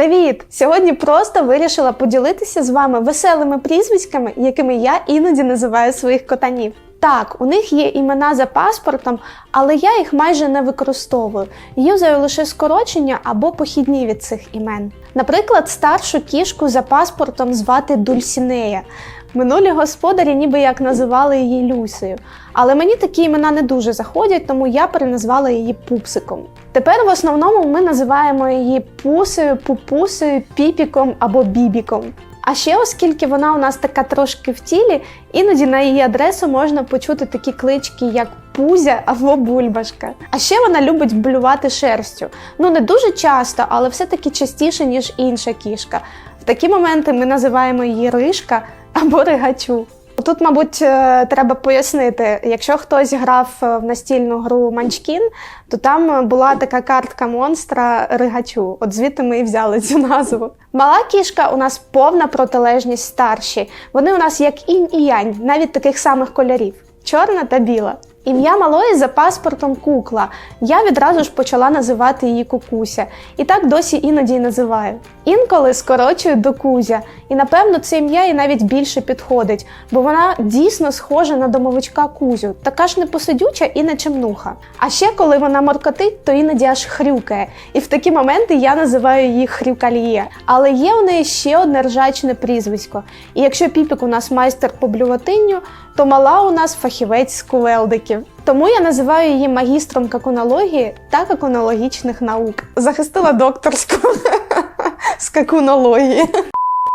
Привіт! Сьогодні просто вирішила поділитися з вами веселими прізвиськами, якими я іноді називаю своїх котанів. Так, у них є імена за паспортом, але я їх майже не використовую. Юзаю лише скорочення або похідні від цих імен. Наприклад, старшу кішку за паспортом звати Дульсінея. Минулі господарі ніби як називали її Люсею. Але мені такі імена не дуже заходять, тому я переназвала її пупсиком. Тепер в основному ми називаємо її пусею, пупусею, піпіком або бібіком. А ще, оскільки вона у нас така трошки в тілі, іноді на її адресу можна почути такі клички, як Пузя або Бульбашка. А ще вона любить блювати шерстю. Ну не дуже часто, але все-таки частіше, ніж інша кішка. В такі моменти ми називаємо її ришка або ригачу. Тут, мабуть, е, треба пояснити, якщо хтось грав е, в настільну гру Манчкін, то там була така картка монстра Ригачу. От звідти ми і взяли цю назву. Мала кішка у нас повна протилежність старші. Вони у нас як інь і янь, навіть таких самих кольорів: чорна та біла. Ім'я малої за паспортом кукла. Я відразу ж почала називати її кукуся, і так досі іноді й називаю. Інколи скорочую до Кузя, і напевно це ім'я і навіть більше підходить, бо вона дійсно схожа на домовичка Кузю, така ж непосидюча і не чемнуха. А ще коли вона моркотить, то іноді аж хрюкає. І в такі моменти я називаю її хрюкальє. Але є у неї ще одне ржачне прізвисько. І якщо піпік у нас майстер по блюватинню, то мала у нас фахівець з кувелдиків. Тому я називаю її магістром какунології та какунологічних наук. Захистила докторську з какунології.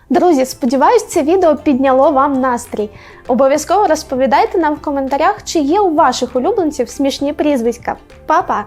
Друзі, сподіваюсь, це відео підняло вам настрій. Обов'язково розповідайте нам в коментарях, чи є у ваших улюбленців смішні прізвиська. Па-па!